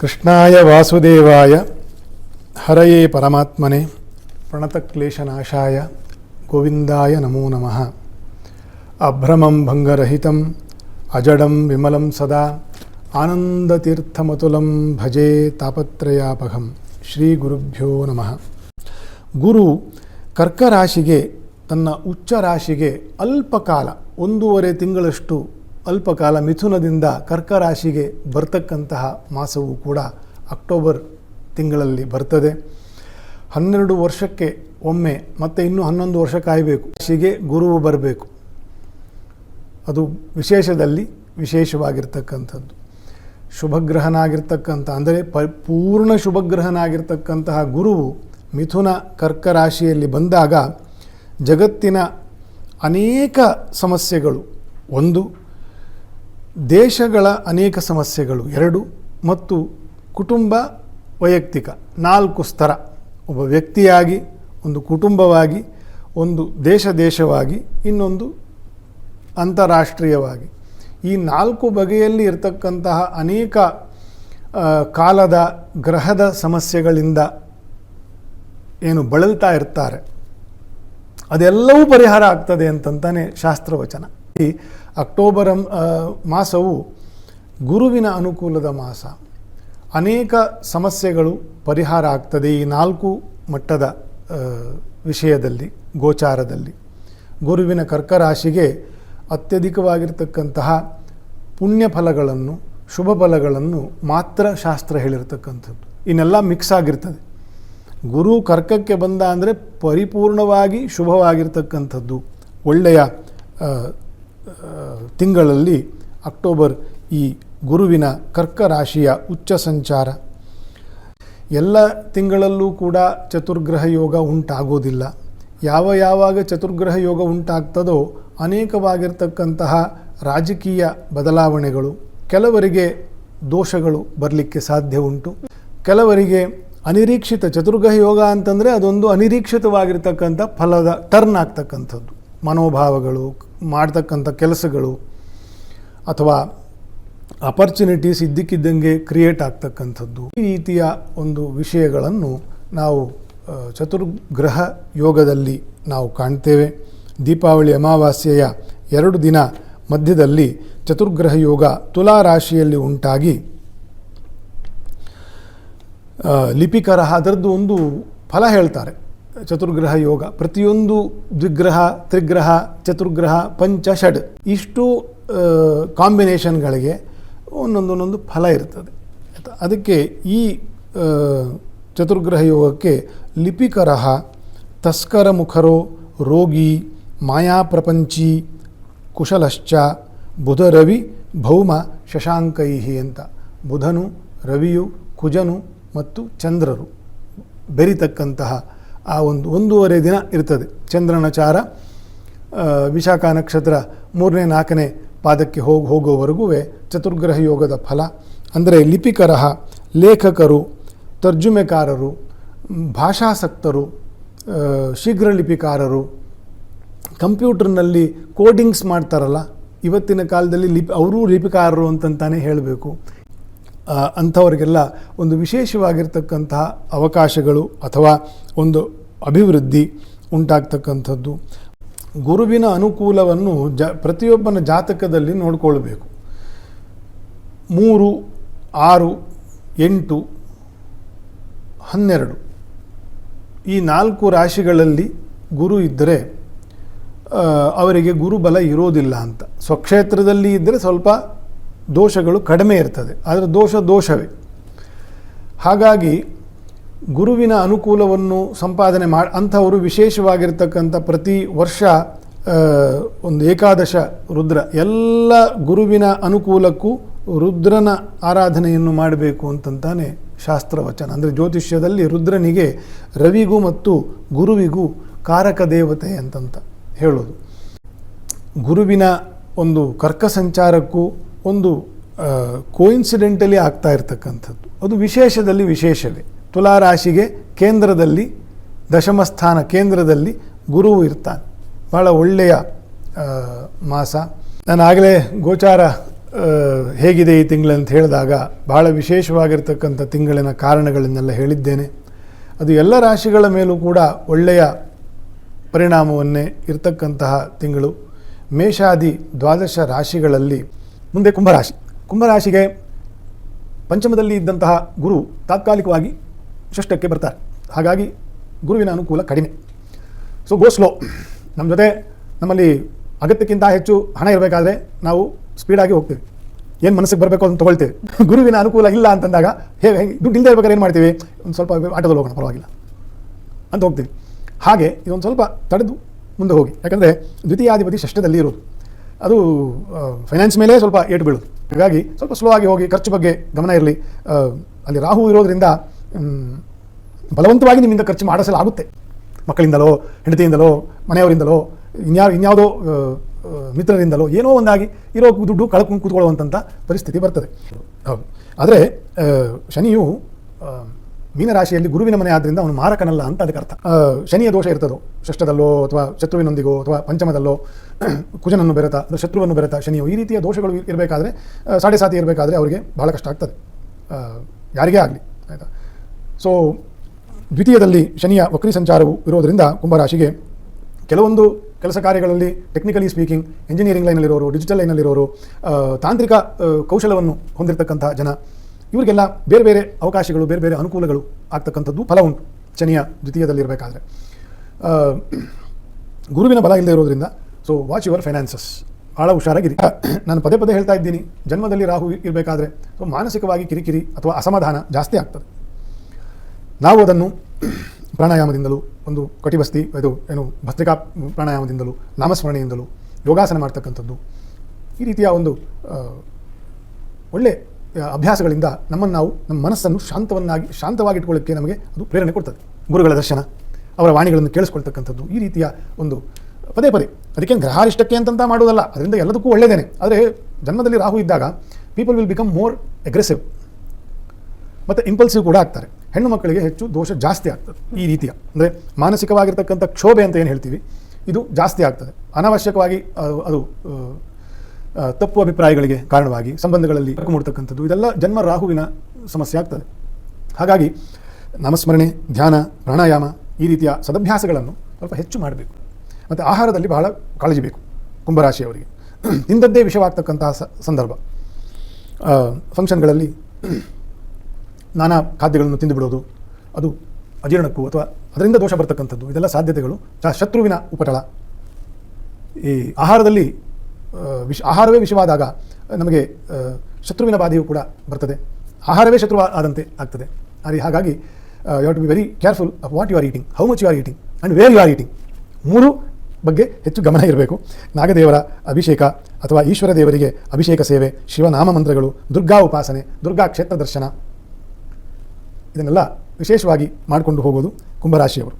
ಕೃಷ್ಣಾಯ ವಾಸುದೇವಾಯ, ಹರಯೇ ಪರಮಾತ್ಮನೆ, ಪ್ರಣತಕ್ಲೇಶನಾಶಾಯ, ಗೋವಿಂದಾಯ ನಮೋ ನಮಃ. ಅಭ್ರಮಂ ಭಂಗರಹಿತಂ, ಅಜಡಂ ವಿಮಲಂ ಸದಾ, ಆನಂದತೀರ್ಥಮತುಲಂ ಭಜೆ ತಾಪತ್ರಯಾಪಹಂ ಶ್ರೀ ಗುರುಭ್ಯೋ ನಮಃ. ಗುರು ಕರ್ಕರಾಶಿಗೆ ತನ್ನ ಉಚ್ಚ ರಾಶಿಗೆ ಅಲ್ಪಕಾಲ, ಒಂದೂವರೆ ತಿಂಗಳಷ್ಟು ಅಲ್ಪಕಾಲ ಮಿಥುನದಿಂದ ಕರ್ಕ ರಾಶಿಗೆ ಬರ್ತಕ್ಕಂತಹ ಮಾಸವು ಕೂಡ ಅಕ್ಟೋಬರ್ ತಿಂಗಳಲ್ಲಿ ಬರ್ತದೆ. ಹನ್ನೆರಡು ವರ್ಷಕ್ಕೆ ಒಮ್ಮೆ ಮತ್ತೆ ಇನ್ನೂ ಹನ್ನೊಂದು ವರ್ಷ ಕಾಯಬೇಕು. ರಾಶಿಗೆ ಗುರುವು ಬರಬೇಕು. ಅದು ವಿಶೇಷದಲ್ಲಿ ವಿಶೇಷವಾಗಿರ್ತಕ್ಕಂಥದ್ದು. ಶುಭಗ್ರಹನಾಗಿರ್ತಕ್ಕಂಥ, ಅಂದರೆ ಪ, ಪೂರ್ಣ ಶುಭಗ್ರಹನಾಗಿರ್ತಕ್ಕಂತಹ ಗುರುವು ಮಿಥುನ ಕರ್ಕ ರಾಶಿಯಲ್ಲಿ ಬಂದಾಗ ಜಗತ್ತಿನ ಅನೇಕ ಸಮಸ್ಯೆಗಳು. ಒಂದು ದೇಶಗಳ ಅನೇಕ ಸಮಸ್ಯೆಗಳು ಎರಡು ಮತ್ತು ಕುಟುಂಬ ವೈಯಕ್ತಿಕ ನಾಲ್ಕು ಸ್ತರ. ಒಬ್ಬ ವ್ಯಕ್ತಿಯಾಗಿ, ಒಂದು ಕುಟುಂಬವಾಗಿ, ಒಂದು ದೇಶ ದೇಶವಾಗಿ, ಇನ್ನೊಂದು ಅಂತಾರಾಷ್ಟ್ರೀಯವಾಗಿ. ಈ ನಾಲ್ಕು ಬಗೆಯಲ್ಲಿ ಇರತಕ್ಕಂತಹ ಅನೇಕ ಕಾಲದ, ಗ್ರಹದ ಸಮಸ್ಯೆಗಳಿಂದ ಏನು ಬಳಲ್ತಾ ಇರ್ತಾರೆ. ಅದೆಲ್ಲವೂ ಪರಿಹಾರ ಆಗ್ತದೆ ಅಂತಂತಾನೆ ಶಾಸ್ತ್ರವಚನ. ಈ ಅಕ್ಟೋಬರ್ ಮಾಸವು ಗುರುವಿನ ಅನುಕೂಲದ ಮಾಸ. ಅನೇಕ ಸಮಸ್ಯೆಗಳು ಪರಿಹಾರ ಆಗ್ತದೆ ಈ ನಾಲ್ಕು ಮಟ್ಟದ ವಿಷಯದಲ್ಲಿ, ಗೋಚಾರದಲ್ಲಿ. ಗುರುವಿನ ಕರ್ಕರಾಶಿಗೆ ಅತ್ಯಧಿಕವಾಗಿರ್ತಕ್ಕಂತಹ ಪುಣ್ಯ ಫಲಗಳನ್ನು, ಶುಭ ಫಲಗಳನ್ನು ಮಾತ್ರ ಶಾಸ್ತ್ರ ಹೇಳಿರ್ತಕ್ಕಂಥದ್ದು. ಇನ್ನೆಲ್ಲ ಮಿಕ್ಸ್ ಆಗಿರ್ತದೆ. ಗುರು ಕರ್ಕಕ್ಕೆ ಬಂದ ಅಂದರೆ ಪರಿಪೂರ್ಣವಾಗಿ ಶುಭವಾಗಿರ್ತಕ್ಕಂಥದ್ದು. ಒಳ್ಳೆಯ ತಿಂಗಳಲ್ಲಿ ಅಕ್ಟೋಬರ್ ಈ ಗುರುವಿನ ಕರ್ಕ ರಾಶಿಯ ಉಚ್ಚ ಸಂಚಾರ. ಎಲ್ಲ ತಿಂಗಳಲ್ಲೂ ಕೂಡ ಚತುರ್ಗ್ರಹ ಯೋಗ ಉಂಟಾಗೋದಿಲ್ಲ. ಯಾವ ಯಾವಾಗ ಚತುರ್ಗ್ರಹ ಯೋಗ ಉಂಟಾಗ್ತದೋ ಅನೇಕವಾಗಿರ್ತಕ್ಕಂತಹ ರಾಜಕೀಯ ಬದಲಾವಣೆಗಳು, ಕೆಲವರಿಗೆ ದೋಷಗಳು ಬರಲಿಕ್ಕೆ ಸಾಧ್ಯ ಉಂಟು. ಕೆಲವರಿಗೆ ಅನಿರೀಕ್ಷಿತ ಚತುರ್ಗ್ರಹ ಯೋಗ ಅಂತಂದರೆ ಅದೊಂದು ಅನಿರೀಕ್ಷಿತವಾಗಿರ್ತಕ್ಕಂಥ ಫಲದ ಟರ್ನ್ ಆಗ್ತಕ್ಕಂಥದ್ದು. ಮನೋಭಾವಗಳು ಮಾಡ್ತಕ್ಕಂಥ ಕೆಲಸಗಳು ಅಥವಾ ಅಪರ್ಚುನಿಟೀಸ್ ಇದ್ದಕ್ಕಿದ್ದಂಗೆ ಕ್ರಿಯೇಟ್ ಆಗ್ತಕ್ಕಂಥದ್ದು. ಈ ರೀತಿಯ ಒಂದು ವಿಷಯಗಳನ್ನು ನಾವು ಚತುರ್ಗ್ರಹ ಯೋಗದಲ್ಲಿ ನಾವು ಕಾಣ್ತೇವೆ. ದೀಪಾವಳಿ ಅಮಾವಾಸ್ಯೆಯ ಎರಡು ದಿನ ಮಧ್ಯದಲ್ಲಿ ಚತುರ್ಗ್ರಹ ಯೋಗ ತುಲಾ ರಾಶಿಯಲ್ಲಿ ಉಂಟಾಗಿ ಲಿಪಿಕರ ಅದರದ್ದು ಒಂದು ಫಲ ಹೇಳ್ತಾರೆ. ಚತುರ್ಗ್ರಹ ಯೋಗ. ಪ್ರತಿಯೊಂದು ದ್ವಿಗ್ರಹ, ತ್ರಿಗ್ರಹ, ಚತುರ್ಗ್ರಹ, ಪಂಚ, ಷಡ್ ಇಷ್ಟು ಕಾಂಬಿನೇಷನ್ಗಳಿಗೆ ಒಂದೊಂದು ಒಂದೊಂದು ಫಲ ಇರ್ತದೆ? ಅದಕ್ಕೆ ಈ ಚತುರ್ಗ್ರಹ ಯೋಗಕ್ಕೆ ಲಿಪಿಕರಃ ತಸ್ಕರ ಮುಖರೋ ರೋಗಿ ಮಾಯಾಪ್ರಪಂಚಿ ಕುಶಲಶ್ಚ, ಬುಧ ರವಿ, ಭೌಮ, ಶಶಾಂಕೈಹಿ ಅಂತ. ಬುಧನು, ರವಿಯು, ಕುಜನು ಮತ್ತು ಚಂದ್ರರು. ಬೆರಿತಕ್ಕಂತಹ ಆ ಒಂದು ಒಂದೂವರೆ ದಿನ ಇರ್ತದೆ. ಚಂದ್ರನ ಚಾರ ವಿಶಾಖ ನಕ್ಷತ್ರ ಮೂರನೇ ನಾಲ್ಕನೇ ಪಾದಕ್ಕೆ ಹೋಗಿ, ಹೋಗುವವರೆಗೂ ಚತುರ್ಗ್ರಹ ಯೋಗದ ಫಲ. ಅಂದರೆ ಲಿಪಿಕರಹ, ಲೇಖಕರು, ತರ್ಜುಮೆಕಾರರು, ಭಾಷಾಸಕ್ತರು ಶೀಘ್ರ ಲಿಪಿಕಾರರು, ಕಂಪ್ಯೂಟರ್ನಲ್ಲಿ ಕೋಡಿಂಗ್ಸ್ ಮಾಡ್ತಾರಲ್ಲ, ಇವತ್ತಿನ ಕಾಲದಲ್ಲಿ ಲಿಪಿ, ಅವರೂ ಲಿಪಿಕಾರರು ಅಂತಂತಾನೆ ಹೇಳಬೇಕು. ಅಂಥವರಿಗೆಲ್ಲ ಒಂದು ವಿಶೇಷವಾಗಿರ್ತಕ್ಕಂತಹ ಅವಕಾಶಗಳು ಅಥವಾ ಒಂದು ಅಭಿವೃದ್ಧಿ ಉಂಟಾಗ್ತಕ್ಕಂಥದ್ದು. ಗುರುವಿನ ಅನುಕೂಲವನ್ನು ಜ, ಪ್ರತಿಯೊಬ್ಬನ ಜಾತಕದಲ್ಲಿ ನೋಡಿಕೊಳ್ಬೇಕು. ಮೂರು, ಆರು, ಎಂಟು, ಹನ್ನೆರಡು. ಈ ನಾಲ್ಕು ರಾಶಿಗಳಲ್ಲಿ ಗುರು ಇದ್ದರೆ ಅವರಿಗೆ ಗುರುಬಲ ಇರೋದಿಲ್ಲ ಅಂತ. ಸ್ವಕ್ಷೇತ್ರದಲ್ಲಿ ಇದ್ದರೆ ಸ್ವಲ್ಪ ದೋಷಗಳು ಕಡಿಮೆ ಇರ್ತದೆ. ಆದರೆ ದೋಷ ದೋಷವೇ. ಹಾಗಾಗಿ ಗುರುವಿನ ಅನುಕೂಲವನ್ನು ಸಂಪಾದನೆ ಮಾಡಿ ಅಂಥವರು ವಿಶೇಷವಾಗಿರ್ತಕ್ಕಂಥ ಪ್ರತಿ ವರ್ಷ ಒಂದು ಏಕಾದಶ ರುದ್ರ, ಎಲ್ಲ ಗುರುವಿನ ಅನುಕೂಲಕ್ಕೂ ರುದ್ರನ ಆರಾಧನೆಯನ್ನು ಮಾಡಬೇಕು ಅಂತಂತಾನೆ ಶಾಸ್ತ್ರವಚನ. ಅಂದರೆ ಜ್ಯೋತಿಷ್ಯದಲ್ಲಿ ರುದ್ರನಿಗೆ ರವಿಗೂ ಮತ್ತು ಗುರುವಿಗೂ ಕಾರಕ ದೇವತೆ ಅಂತಂತ ಹೇಳೋದು. ಗುರುವಿನ ಒಂದು ಕರ್ಕ ಸಂಚಾರಕ್ಕೂ ಒಂದು ಕೋಇನ್ಸಿಡೆಂಟಲಿ ಆಗ್ತಾ ಇರ್ತಕ್ಕಂಥದ್ದು. ಅದು ವಿಶೇಷದಲ್ಲಿ ವಿಶೇಷವೇ. ತುಲಾ ರಾಶಿಗೆ ಕೇಂದ್ರದಲ್ಲಿ ದಶಮಸ್ಥಾನ ಕೇಂದ್ರದಲ್ಲಿ ಗುರು ಇರ್ತಾನೆ. ಭಾಳ ಒಳ್ಳೆಯ ಮಾಸ. ನಾನು ಆಗಲೇ ಗೋಚಾರ ಹೇಗಿದೆ ಈ ತಿಂಗಳು ಅಂತ ಹೇಳಿದಾಗ ಭಾಳ ವಿಶೇಷವಾಗಿರ್ತಕ್ಕಂಥ ತಿಂಗಳಿನ ಕಾರಣಗಳನ್ನೆಲ್ಲ ಹೇಳಿದ್ದೇನೆ. ಅದು ಎಲ್ಲ ರಾಶಿಗಳ ಮೇಲೂ ಕೂಡ ಒಳ್ಳೆಯ ಪರಿಣಾಮವನ್ನೇ ಇರತಕ್ಕಂತಹ ತಿಂಗಳು. ಮೇಷಾದಿ ದ್ವಾದಶ ರಾಶಿಗಳಲ್ಲಿ ಮುಂದೆ ಕುಂಭರಾಶಿ. ಕುಂಭರಾಶಿಗೆ ಪಂಚಮದಲ್ಲಿ ಇದ್ದಂತಹ ಗುರು ತಾತ್ಕಾಲಿಕವಾಗಿ ಷಷ್ಠಕ್ಕೆ ಬರ್ತಾರೆ. ಹಾಗಾಗಿ ಗುರುವಿನ ಅನುಕೂಲ ಕಡಿಮೆ. ಸೊ ಗೋ ಸ್ಲೋ ನಮ್ಮ ಜೊತೆ ನಮ್ಮಲ್ಲಿ ಅಗತ್ಯಕ್ಕಿಂತ ಹೆಚ್ಚು ಹಣ ಇರಬೇಕಾದ್ರೆ ನಾವು ಸ್ಪೀಡಾಗಿ ಹೋಗ್ತೀವಿ. ಏನು ಮನಸ್ಸಿಗೆ ಬರಬೇಕು ಅಂತ ತೊಗೊಳ್ತೇವೆ. ಗುರುವಿನ ಅನುಕೂಲ ಇಲ್ಲ ಅಂತಂದಾಗ ಹೇಗೆ ಹೇಗೆ ದುಡ್ಡು ಇಲ್ಲದೆ ಇರ್ಬೇಕಾದ್ರೆ ಏನು ಮಾಡ್ತೀವಿ? ಒಂದು ಸ್ವಲ್ಪ ಆಟೋದಲ್ಲಿ ಹೋಗೋಣ, ಪರವಾಗಿಲ್ಲ. ಅಂತ ಹೋಗ್ತೀವಿ. ಹಾಗೆ ಇದೊಂದು ಸ್ವಲ್ಪ ತಡೆದು ಮುಂದೆ ಹೋಗಿ. ಯಾಕಂದರೆ ದ್ವಿತೀಯಾಧಿಪತಿ ಷಷ್ಠದಲ್ಲಿ ಇರೋದು. ಅದು ಫೈನಾನ್ಸ್ ಮೇಲೆ ಸ್ವಲ್ಪ ಏಟು ಬೀಳೋದು ಹಾಗಾಗಿ ಸ್ವಲ್ಪ ಸ್ಲೋ ಆಗಿ ಹೋಗಿ ಖರ್ಚು ಬಗ್ಗೆ ಗಮನ ಇರಲಿ. ಅಲ್ಲಿ ರಾಹು ಇರೋದ್ರಿಂದ ಬಲವಂತವಾಗಿ ನಿಮ್ಮಿಂದ ಖರ್ಚು ಮಾಡಿಸಲಾಗುತ್ತೆ. ಮಕ್ಕಳಿಂದಲೋ, ಹೆಂಡತಿಯಿಂದಲೋ, ಮನೆಯವರಿಂದಲೋ, ಇನ್ಯಾವ, ಇನ್ಯಾವುದೋ ಮಿತ್ರರಿಂದಲೋ ಏನೋ ಒಂದಾಗಿ ಇರೋ ದುಡ್ಡು ಕಳ್ಕೊಂಡು ಕೂತ್ಕೊಳ್ಳುವಂಥ ಪರಿಸ್ಥಿತಿ ಬರ್ತದೆ. ಹೌದು. ಆದರೆ ಶನಿಯು ಮೀನರಾಶಿಯಲ್ಲಿ ಗುರುವಿನ ಮನೆ ಆದ್ದರಿಂದ ಅವನು ಮಾರಕನಲ್ಲ ಅಂತ ಅದಕ್ಕೆ ಅರ್ಥ. ಶನಿಯ ದೋಷ ಇರ್ತದೋ, ಷಷ್ಠದಲ್ಲೋ ಅಥವಾ ಶತ್ರುವಿನೊಂದಿಗೋ ಅಥವಾ ಪಂಚಮದಲ್ಲೋ ಕುಜನನ್ನು ಬೆರೆತ, ಅಥವಾ ಶತ್ರುವನ್ನು ಬೆರೆತ ಶನಿಯು, ಈ ರೀತಿಯ ದೋಷಗಳು ಇರಬೇಕಾದ್ರೆ ಸಾಡೆ ಸಾತಿ ಇರಬೇಕಾದ್ರೆ ಅವರಿಗೆ ಬಹಳ ಕಷ್ಟ ಆಗ್ತದೆ. ಯಾರಿಗೇ ಆಗಲಿ, ಆಯಿತಾ? ಸೊ ದ್ವಿತೀಯದಲ್ಲಿ ಶನಿಯ ವಕ್ರಿ ಸಂಚಾರವು ಇರೋದರಿಂದ ಕುಂಭರಾಶಿಗೆ ಕೆಲವೊಂದು ಕೆಲಸ ಕಾರ್ಯಗಳಲ್ಲಿ ಟೆಕ್ನಿಕಲಿ ಸ್ಪೀಕಿಂಗ್ ಇಂಜಿನಿಯರಿಂಗ್ ಲೈನಲ್ಲಿರೋರು ಡಿಜಿಟಲ್ ಲೈನಲ್ಲಿರೋರು ತಾಂತ್ರಿಕ ಕೌಶಲವನ್ನು ಹೊಂದಿರತಕ್ಕಂಥ ಜನ ಇವರಿಗೆಲ್ಲ ಬೇರೆ ಬೇರೆ ಅವಕಾಶಗಳು, ಬೇರೆ ಬೇರೆ ಅನುಕೂಲಗಳು ಆಗ್ತಕ್ಕಂಥದ್ದು ಫಲ ಉಂಟು ಶನಿಯ ದ್ವಿತೀಯದಲ್ಲಿರಬೇಕಾದ್ರೆ. ಗುರುವಿನ ಬಲ ಇಲ್ಲದೆ ಇರೋದ್ರಿಂದ ಸೊ ವಾಚ್ ಯುವರ್ ಫೈನಾನ್ಸಸ್ ಭಾಳ ಹುಷಾರಾಗಿರಿ. ನಾನು ಪದೇ ಪದೇ ಹೇಳ್ತಾ ಇದ್ದೀನಿ, ಜನ್ಮದಲ್ಲಿ ರಾಹು ಇರಬೇಕಾದ್ರೆ ಸೊ ಮಾನಸಿಕವಾಗಿ ಕಿರಿಕಿರಿ ಅಥವಾ ಅಸಮಾಧಾನ ಜಾಸ್ತಿ ಆಗ್ತದೆ. ನಾವು ಅದನ್ನು ಪ್ರಾಣಾಯಾಮದಿಂದಲೂ, ಒಂದು ಕಟಿಬಸ್ತಿ, ಇದು ಏನು ಭಸ್ತ್ರಿಕಾ ಪ್ರಾಣಾಯಾಮದಿಂದಲೂ, ನಾಮಸ್ಮರಣೆಯಿಂದಲೂ ಯೋಗಾಸನ ಮಾಡ್ತಕ್ಕಂಥದ್ದು ಈ ರೀತಿಯ ಒಂದು ಒಳ್ಳೆ ಅಭ್ಯಾಸಗಳಿಂದ ನಮ್ಮನ್ನು ನಾವು, ನಮ್ಮ ಮನಸ್ಸನ್ನು ಶಾಂತವನ್ನಾಗಿ, ಶಾಂತವಾಗಿಟ್ಕೊಳ್ಳೋಕ್ಕೆ ನಮಗೆ ಅದು ಪ್ರೇರಣೆ ಕೊಡ್ತದೆ. ಗುರುಗಳ ದರ್ಶನ, ಅವರ ವಾಣಿಗಳನ್ನು ಕೇಳಿಸ್ಕೊಳ್ತಕ್ಕಂಥದ್ದು ಈ ರೀತಿಯ ಒಂದು ಪದೇ ಪದೇ. ಅದಕ್ಕೆ ಗ್ರಹಾರಿಷ್ಟಕ್ಕೆ ಅಂತಂತ ಮಾಡೋದಲ್ಲ ಅದರಿಂದ ಎಲ್ಲದಕ್ಕೂ ಒಳ್ಳೆಯದೇನೆ ಆದರೆ ಜನ್ಮದಲ್ಲಿ ರಾಹು ಇದ್ದಾಗ people will become more aggressive ಮತ್ತು ಇಂಪಲ್ಸಿವ್ ಕೂಡ ಆಗ್ತಾರೆ. ಹೆಣ್ಣು ಮಕ್ಕಳಿಗೆ ಹೆಚ್ಚು ದೋಷ ಜಾಸ್ತಿ ಆಗ್ತದೆ ಈ ರೀತಿಯ. ಅಂದರೆ ಮಾನಸಿಕವಾಗಿರ್ತಕ್ಕಂಥ ಕ್ಷೋಭೆ ಅಂತ ಏನು ಹೇಳ್ತೀವಿ? ಇದು ಜಾಸ್ತಿ ಆಗ್ತದೆ. ಅನಾವಶ್ಯಕವಾಗಿ ಅದು ತಪ್ಪು ಅಭಿಪ್ರಾಯಗಳಿಗೆ ಕಾರಣವಾಗಿ, ಸಂಬಂಧಗಳಲ್ಲಿ ಮೂಡ್ತಕ್ಕಂಥದ್ದು ಇದೆಲ್ಲ ಜನ್ಮ ರಾಹುವಿನ ಸಮಸ್ಯೆ ಆಗ್ತದೆ. ಹಾಗಾಗಿ ನಾಮಸ್ಮರಣೆ, ಧ್ಯಾನ, ಪ್ರಾಣಾಯಾಮ ಈ ರೀತಿಯ ಸದಭ್ಯಾಸಗಳನ್ನು ಸ್ವಲ್ಪ ಹೆಚ್ಚು ಮಾಡಬೇಕು. ಮತ್ತು ಆಹಾರದಲ್ಲಿ ಬಹಳ ಕಾಳಜಿ ಬೇಕು ಕುಂಭರಾಶಿಯವರಿಗೆ. ತಿಂದದ್ದೇ ವಿಷವಾಗ್ತಕ್ಕಂತಹ ಸಂದರ್ಭ. ಫಂಕ್ಷನ್ಗಳಲ್ಲಿ ನಾನಾ ಖಾದ್ಯಗಳನ್ನು ತಿಂದುಬಿಡೋದು, ಅದು ಅಜೀರ್ಣಕ್ಕೂ ಅಥವಾ ಅದರಿಂದ ದೋಷ ಬರ್ತಕ್ಕಂಥದ್ದು, ಇದೆಲ್ಲ ಸಾಧ್ಯತೆಗಳು. ಶತ್ರುವಿನ ಉಪಟಳ. ಈ ಆಹಾರದಲ್ಲಿ ವಿಷ ಆಹಾರವೇ ವಿಷವಾದಾಗ ನಮಗೆ ಶತ್ರುವಿನ ಬಾಧೆಯೂ ಕೂಡ ಬರ್ತದೆ. ಆಹಾರವೇ ಶತ್ರು ಆದಂತೆ ಆಗ್ತದೆ. ಹಾಗೆ ಹಾಗಾಗಿ you have to be very careful of what you are eating how much you are eating and where you are eating ಮೂರು ಬಗ್ಗೆ ಹೆಚ್ಚು ಗಮನ ಇರಬೇಕು. ನಾಗದೇವರ ಅಭಿಷೇಕ ಅಥವಾ ಈಶ್ವರ ದೇವರಿಗೆ ಅಭಿಷೇಕ ಸೇವೆ, ಶಿವನಾಮ ಮಂತ್ರಗಳು, ದುರ್ಗಾ ಉಪಾಸನೆ, ದುರ್ಗಾ ಕ್ಷೇತ್ರ ದರ್ಶನ, ಇದನ್ನೆಲ್ಲ ವಿಶೇಷವಾಗಿ ಮಾಡಿಕೊಂಡು ಹೋಗೋದು ಕುಂಭರಾಶಿಯವರು.